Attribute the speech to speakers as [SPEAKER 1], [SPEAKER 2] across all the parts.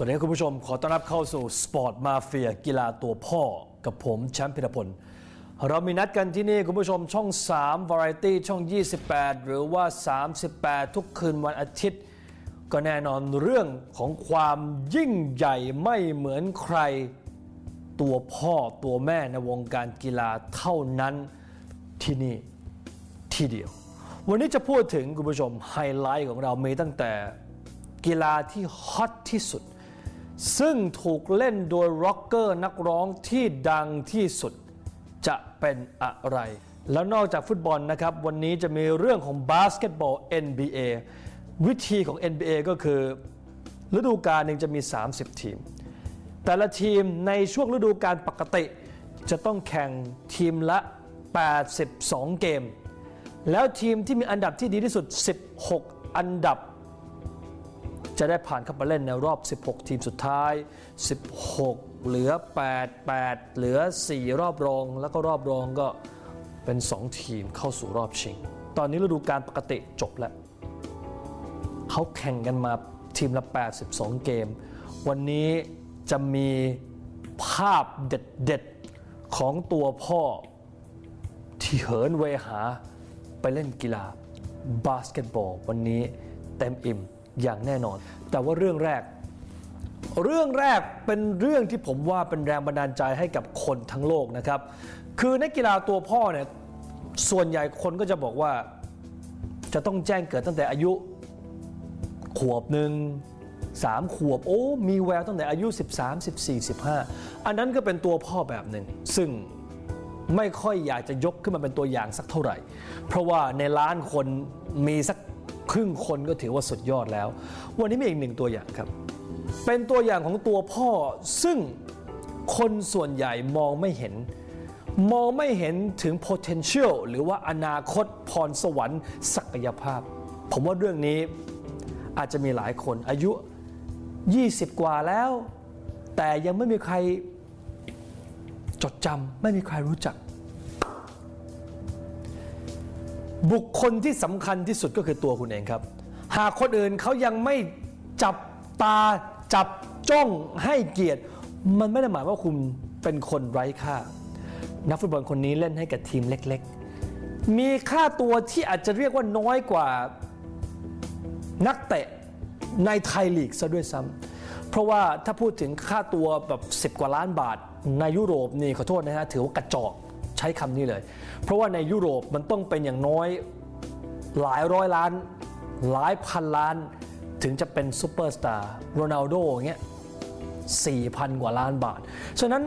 [SPEAKER 1] สวัสดีคุณผู้ชม ขอต้อนรับเข้าสู่สปอร์ตมาเฟียกีฬาตัวพ่อกับผมแชมป์พิรพล เรามีนัดกันที่นี่คุณผู้ชมช่อง 3 Variety ช่อง 28 หรือว่า 38 ทุกคืนวันอาทิตย์ ก็แน่นอนเรื่องของความยิ่งใหญ่ไม่เหมือนใครตัวพ่อตัวแม่ในวงการกีฬาเท่านั้นที่นี่ที่เดียว วันนี้จะพูดถึงคุณผู้ชมไฮไลท์ของเรามีตั้งแต่กีฬาที่ฮอตที่สุด ซึ่งถูกเล่นโดยร็อกเกอร์นักร้องที่ดังที่สุดจะเป็นอะไร แล้วนอกจากฟุตบอลนะครับ วันนี้จะมีเรื่องของบาสเกตบอล NBA วิธีของ NBA ก็คือฤดูกาลหนึ่งจะมี 30 ทีม แต่ละทีมในช่วงฤดูกาลปกติ จะต้องแข่งทีมละ 82 เกม แล้วทีมที่มีอันดับที่ดีที่สุด 16 อันดับ จะได้ผ่านเข้ามาเล่นในรอบ 16 ทีมสุดท้าย 16 เหลือ 8 8 เหลือ 4 รอบรอง แล้วก็รอบรองก็เป็น 2 ทีมเข้าสู่รอบชิง ตอนนี้ฤดูกาลปกติจบแล้ว เขาแข่งกันมาทีมละ 82 เกม วันนี้จะมีภาพเด็ดๆ ของตัวพ่อที่เหินเวหาไปเล่นกีฬาบาสเกตบอลวันนี้เต็มอิ่ม อย่างแน่นอน แต่ว่าเรื่องแรก เรื่องแรกเป็นเรื่องที่ผมว่าเป็นแรงบันดาลใจให้กับคนทั้งโลกนะครับ คือนักกีฬาตัวพ่อเนี่ยส่วนใหญ่คนก็จะบอกว่าจะต้องแจ้งเกิดตั้งแต่อายุขวบหนึ่งสามขวบโอ้มีแววตั้งแต่อายุ 13 14 15 อันนั้นก็เป็นตัวพ่อแบบหนึ่ง ซึ่งไม่ค่อยอยากจะยกขึ้นมาเป็นตัวอย่างสักเท่าไหร่ เพราะว่าในล้านคนมีสัก ครึ่งคนก็ถือว่าสุดยอดแล้ว วันนี้มีอีกหนึ่งตัวอย่างครับ เป็นตัวอย่างของตัวพ่อซึ่งคนส่วนใหญ่มองไม่เห็น มองไม่เห็นถึง potential หรือว่าอนาคตพรสวรรค์ศักยภาพ ผมว่าเรื่องนี้อาจจะมีหลายคนอายุ 20 กว่าแล้ว แต่ยังไม่มีใครจดจำไม่มีใครรู้จัก บุคคลที่สำคัญที่สุดก็คือตัวคุณเองครับ หากคนอื่นเขายังไม่จับตาจับจ้องให้เกียรติ มันไม่ได้หมายว่าคุณเป็นคนไร้ค่า นักฟุตบอลคนนี้เล่นให้กับทีมเล็ก ๆ มีค่าตัวที่อาจจะเรียกว่าน้อยกว่านักเตะในไทยลีกซะด้วยซ้ำเพราะว่าถ้าพูดถึงค่าตัวแบบ 10 กว่าล้านบาทในยุโรปนี่ขอโทษนะฮะถือว่ากระจอก ใช้คำนี้เลย เพราะว่าในยุโรปมันต้องเป็นอย่างน้อยหลายร้อยล้าน หลายพันล้าน ถึงจะเป็นซูเปอร์สตาร์โรนัลโดอย่างเงี้ย4,000กว่าล้านบาท ฉะนั้น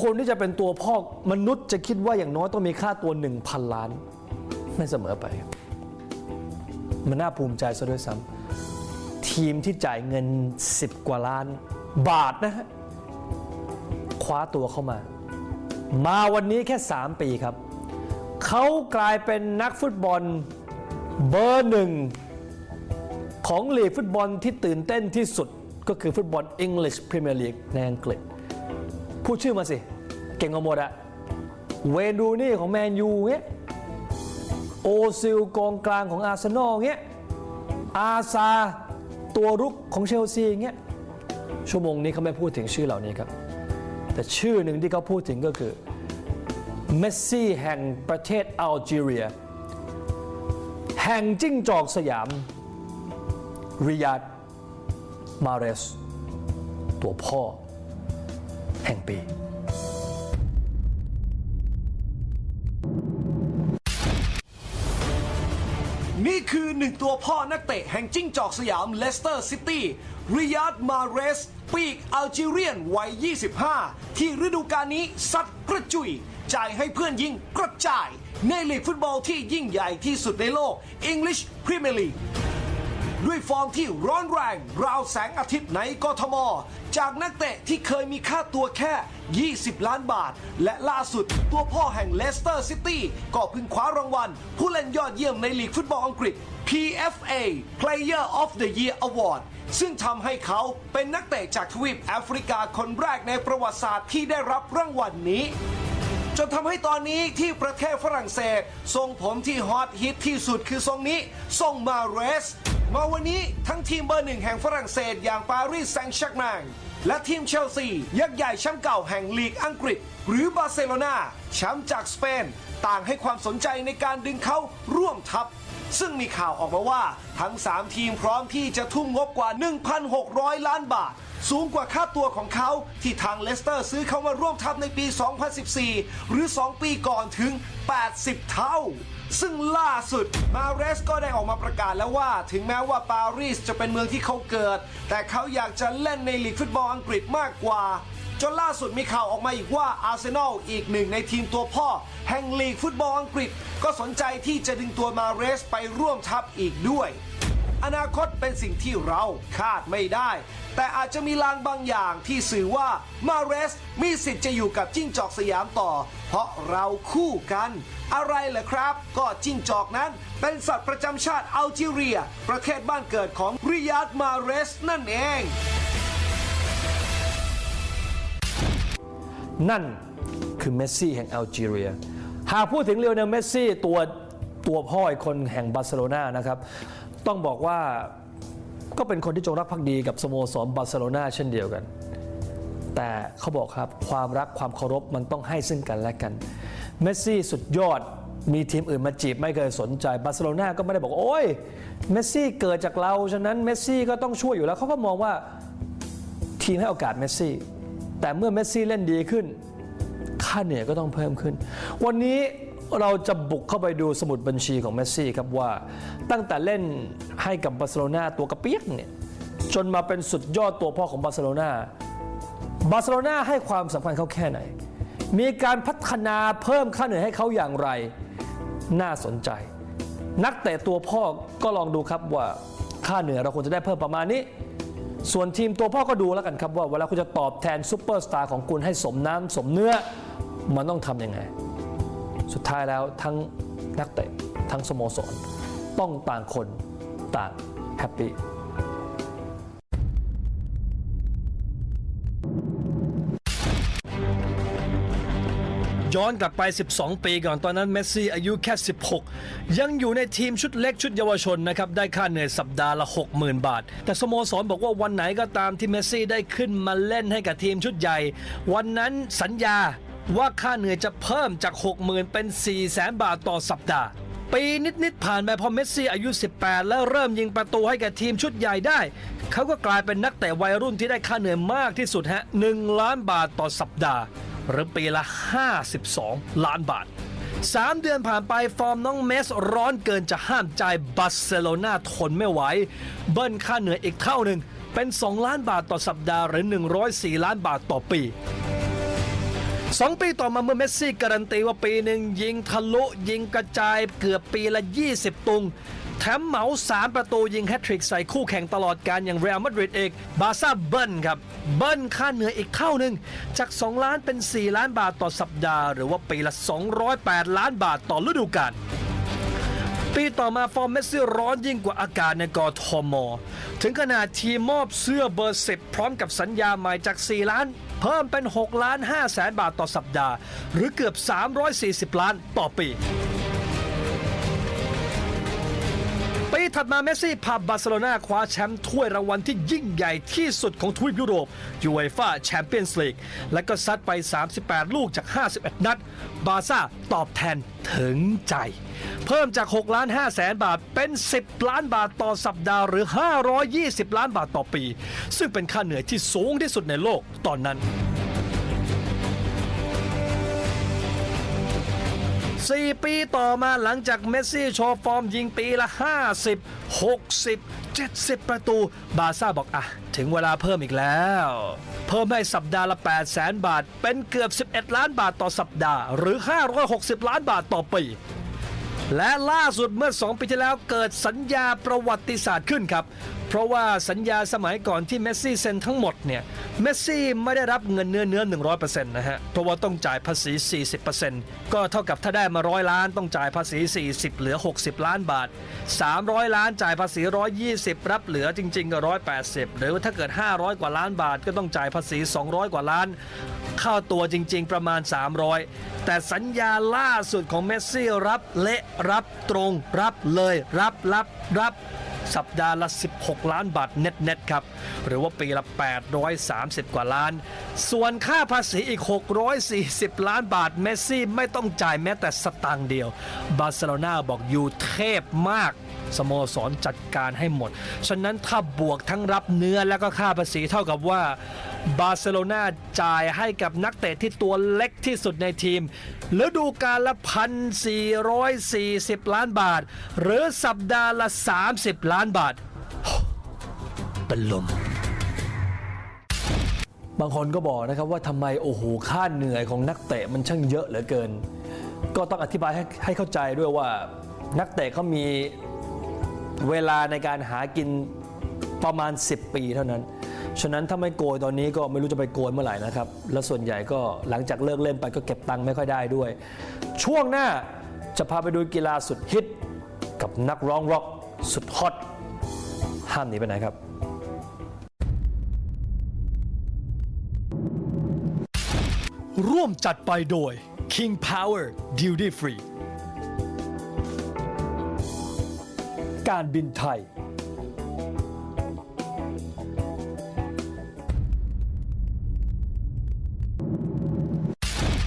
[SPEAKER 1] คนที่จะเป็นตัวพ่อมนุษย์จะคิดว่าอย่างน้อยต้องมีค่าตัว 1,000 ล้าน ไม่เสมอไป มันน่าภูมิใจซะด้วยซ้ำทีมที่จ่ายเงิน 10 กว่าล้าน บาทนะฮะคว้าตัวเข้ามา มาวันนี้แค่ 3 ปีครับ เขากลายเป็นนักฟุตบอลเบอร์หนึ่งของลีกฟุตบอลที่ตื่นเต้นที่สุดก็คือฟุตบอล English Premier League ในอังกฤษ พูดชื่อมาสิ เก่งเอาหมดอะเวนดูนี่ของแมนยูเงี้ยโอซิลกองกลางของอาร์เซนอลเงี้ยอาซาตัวรุกของเชลซีเงี้ยชั่วโมงนี้เขาไม่พูดถึงชื่อเหล่านี้ครับ แต่ชื่อหนึ่งที่เขาพูดถึงก็คือเมสซี่แห่งประเทศอัลจีเรีย แห่งจิ้งจอกสยาม ริยาดมาเรส ตัวพ่อ แห่งปี
[SPEAKER 2] นี่คือหนึ่งตัวพ่อนักเตะแห่งจิ้งจอกสยามเลสเตอร์ซิตี้ ริยาดมาเรส ปีกอัลจีเรียนวัย 25 ที่ฤดูกาลนี้ซัดกระจุย จ่ายให้เพื่อนยิงกระจาย ในลีกฟุตบอลที่ยิ่งใหญ่ที่สุดในโลก English Premier League ด้วยฟอร์มที่ร้อนแรง ราวแสงอาทิตย์ในกทม จากนักเตะที่เคยมีค่าตัวแค่ 20 ล้านบาท และล่าสุดตัวพ่อแห่งเลสเตอร์ซิตี้ก็เพิ่งคว้ารางวัล ผู้เล่นยอดเยี่ยมในลีกฟุตบอลอังกฤษ PFA Player of the Year Award ซึ่งทำให้เขาเป็นนักเตะจากทวีปแอฟริกาคนแรกในประวัติศาสตร์ที่ได้รับรางวัลนี้ จนทำให้ตอนนี้ที่ประเทศฝรั่งเศส ทรงผมที่ฮอตฮิตที่สุดคือทรงนี้ ทรงมาเรส มาวันนี้ทั้งทีมเบอร์หนึ่งแห่งฝรั่งเศสอย่างปารีสแซงต์แชร์กแมงและทีมเชลซี ยักษ์ใหญ่แชมป์เก่าแห่งลีกอังกฤษ หรือบาร์เซโลนาแชมป์จากสเปน ต่างให้ความสนใจในการดึงเขาร่วมทัพ ซึ่งมีข่าวออกมาว่า ทั้ง 3 ทีมพร้อมที่จะทุ่มงบกว่า 1,600 ล้านบาท สูงกว่าค่าตัวของเขาที่ทางเลสเตอร์ซื้อเขามาร่วมทัพในปี 2014 หรือ 2 ปีก่อนถึง 80 เท่าซึ่งล่าสุดมาเรสก็ได้ออกมาประกาศแล้วว่า ถึงแม้ว่าปารีสจะเป็นเมืองที่เขาเกิด แต่เขาอยากจะเล่นในลีกฟุตบอลอังกฤษมากกว่า จนล่าสุดมีข่าวออกมาอีกว่าอาร์เซนอลอีกหนึ่งในทีมตัวพ่อ แห่งลีกฟุตบอลอังกฤษ ก็สนใจที่จะดึงตัวมาเรสไปร่วมทัพอีกด้วย อนาคตเป็นสิ่งที่เราคาดไม่ได้ แต่อาจจะมีลางบางอย่างที่สื่อว่ามาเรสมีสิทธิ์จะอยู่กับจิ้งจอกสยามต่อ เพราะเราคู่กัน อะไรเหรอครับ ก็จิ้งจอกนั้นเป็นสัตว์ประจำชาติอัลจีเรีย ประเทศบ้านเกิดของริยาดมาเรสนั่นเอง
[SPEAKER 1] นั่นคือเมสซี่แห่งแอลจีเรีย หากพูดถึงเลโอเนลเมสซี่ตัวตัวพ่ออีกคนแห่งบาร์เซโลนานะครับ ต้องบอกว่าก็เป็นคนที่จงรักภักดีกับสโมสรบาร์เซโลนาเช่นเดียวกัน แต่เขาบอกครับความรักความเคารพมันต้องให้ซึ่งกันและกัน เมสซี่สุดยอดมีทีมอื่นมาจีบไม่เคยสนใจบาร์เซโลนาก็ไม่ได้บอก โอ้ยเมสซี่เกิดจากเรา ฉะนั้นเมสซี่ก็ต้องช่วยอยู่แล้วเขาก็มองว่าทีมให้โอกาสเมสซี่ แต่เมื่อเมสซี่เล่นดีขึ้น ค่าเหนื่อยก็ต้องเพิ่มขึ้น วันนี้เราจะบุกเข้าไปดูสมุดบัญชีของเมสซี่ครับว่าตั้งแต่เล่นให้กับบาร์เซโลนาตัวกระเปียกเนี่ยจนมาเป็นสุดยอดตัวพ่อของบาร์เซโลนาบาร์เซโลนาให้ความสำคัญเขาแค่ไหน มีการพัฒนาเพิ่มค่าเหนื่อยให้เขาอย่างไรน่าสนใจ นักเตะตัวพ่อก็ลองดูครับว่าค่าเหนื่อยเราควรจะได้เพิ่มประมาณนี้ ส่วนทีมตัวพ่อก็ดูแล้วกันครับว่าเวลาคุณจะตอบแทนซูเปอร์สตาร์ของคุณให้สมน้ำสมเนื้อ มันต้องทำยังไง สุดท้ายแล้วทั้งนักเตะทั้งสโมสร ต้องต่างคนต่างแฮปปี้ ย้อนกลับไป 12 ปีก่อนตอนนั้นเมสซี่อายุแค่ 16 ยังอยู่ในทีมชุดเล็กชุดเยาวชนนะครับได้ค่าเหนื่อยสัปดาห์ละ 60,000 บาท แต่สโมสรบอกว่าวันไหนก็ตามที่เมสซี่ได้ขึ้นมาเล่นให้กับทีมชุดใหญ่ วันนั้นสัญญาว่าค่าเหนื่อยจะเพิ่มจาก 60,000 เป็น 400,000 บาทต่อสัปดาห์ปีนิด ๆ ผ่านไปพอเมสซี่อายุ 18 แล้วเริ่มยิงประตูให้กับทีมชุดใหญ่ได้ เขาก็กลายเป็นนักเตะวัยรุ่นที่ได้ค่าเหนื่อยมากที่สุดฮะ1ล้านบาทต่อสัปดาห์ หรือปีละ 52 ล้านบาท 3 เดือนผ่านไปฟอร์มน้องเมสร้อนเกินจะห้ามใจบาร์เซโลนาทนไม่ไหว เบิ้ลค่าเหนื่อยอีกเท่าหนึ่ง เป็น 2 ล้านบาทต่อสัปดาห์หรือ 104 ล้านบาทต่อปีสองปีต่อมาเมื่อเมสซี่การันตีว่าปีหนึ่งยิงทะลุยิงกระจายเกือบปีละ 20 ตุง แถมเหมา 3 ประตูยิงแฮตทริกใส่คู่แข่งตลอดการอย่างเรอัลมาดริดเอกบาซ่าเบิ้ลครับ เบิ้ลค่าเหนื่อยอีกเท่าหนึ่ง จาก 2 ล้านเป็น 4 ล้านบาทต่อสัปดาห์ หรือว่าปีละ 208 ล้านบาทต่อฤดูกาลปีต่อมาฟอร์มเมสซี่ร้อนยิ่งกว่าอากาศในกอทอมอ ถึงขนาดทีมมอบเสื้อเบอร์ 10 พร้อมกับสัญญาใหม่จาก 4 ล้าน เพิ่มเป็น 6 ล้าน5แสนบาทต่อสัปดาห์ หรือเกือบ 340 ล้านต่อปี ถัดมาเมสซี่พาบาร์เซโลนาคว้าแชมป์ถ้วยรางวัลที่ยิ่งใหญ่ที่สุดของทวีปยุโรปยูเอฟ่าแชมเปี้ยนส์ลีกและก็ซัดไป 38 ลูกจาก 51 นัด บาซ่าตอบแทนถึงใจ เพิ่มจาก 6 ล้าน5แสนบาทเป็น 10 ล้านบาทต่อสัปดาห์หรือ 520 ล้านบาทต่อปี ซึ่งเป็นค่าเหนื่อยที่สูงที่สุดในโลกตอนนั้น 4 ปีต่อมาหลังจากเมสซี่โชว์ฟอร์มยิงปีละ 50 60 70 ประตู บาซ่าบอกอะ ถึงเวลาเพิ่มอีกแล้ว เพิ่มให้สัปดาห์ละ8แสนบาท เป็นเกือบ 11 ล้านบาทต่อสัปดาห์ หรือ 560 ล้านบาทต่อปี และล่าสุดเมื่อ 2 ปีที่แล้วเกิดสัญญาประวัติศาสตร์ขึ้นครับ เพราะว่าสัญญาสมัยก่อนที่เมสซี่เซ็นทั้งหมดเนี่ย เมสซี่ไม่ได้รับเงินเนื้อเนื้อ 100%นะฮะ เพราะว่าต้องจ่ายภาษี 40%ก็เท่ากับถ้าได้มาร้อยล้านต้องจ่ายภาษี 40 เหลือ 60 ล้านบาท 300 ล้านจ่ายภาษี 120 รับเหลือจริง ๆ ก็ 180 หรือถ้าเกิด 500 กว่าล้านบาทก็ต้องจ่ายภาษี 200 กว่าล้านเข้าตัวจริง ๆ ประมาณ 300 แต่สัญญาล่าสุดของเมสซี่รับเละรับตรงรับเลยรับรับรับสัปดาห์ละ 16 ล้านบาทเน็ตๆครับ หรือว่าปีละ 830 กว่าล้าน ส่วนค่าภาษีอีก 640 ล้านบาท เมสซี่ไม่ต้องจ่ายแม้แต่สตางค์เดียว บาร์เซโลนาบอกอยู่เทพมาก สโมสรจัดการให้หมด ฉะนั้นถ้าบวกทั้งรับเนื้อแล้วก็ค่าภาษีเท่ากับว่าบาร์เซโลนาจ่ายให้กับนักเตะที่ตัวเล็กที่สุดในทีมฤดูกาลละ 1,440 ล้านบาท หรือสัปดาห์ละ 30 ล้านบาท เป็นลมบางคนก็บอกนะครับว่าทำไมโอ้โหค่าเหนื่อยของนักเตะมันช่างเยอะเหลือเกิน ก็ต้องอธิบายให้ให้เข้าใจด้วยว่านักเตะเขามี เวลาในการหากินประมาณ 10 ปีเท่านั้น ฉะนั้นถ้าไม่โกยตอนนี้ก็ไม่รู้จะไปโกยเมื่อไหร่นะครับ แล้วส่วนใหญ่ก็หลังจากเลิกเล่นไปก็เก็บตังค์ไม่ค่อยได้ด้วย ช่วงหน้าจะพาไปดูกีฬาสุดฮิต กับนักร้องร็อกสุดฮอต ห้ามหนีไปไหนครับร่วมจัดไปโดย King Power Duty Free การบินไทย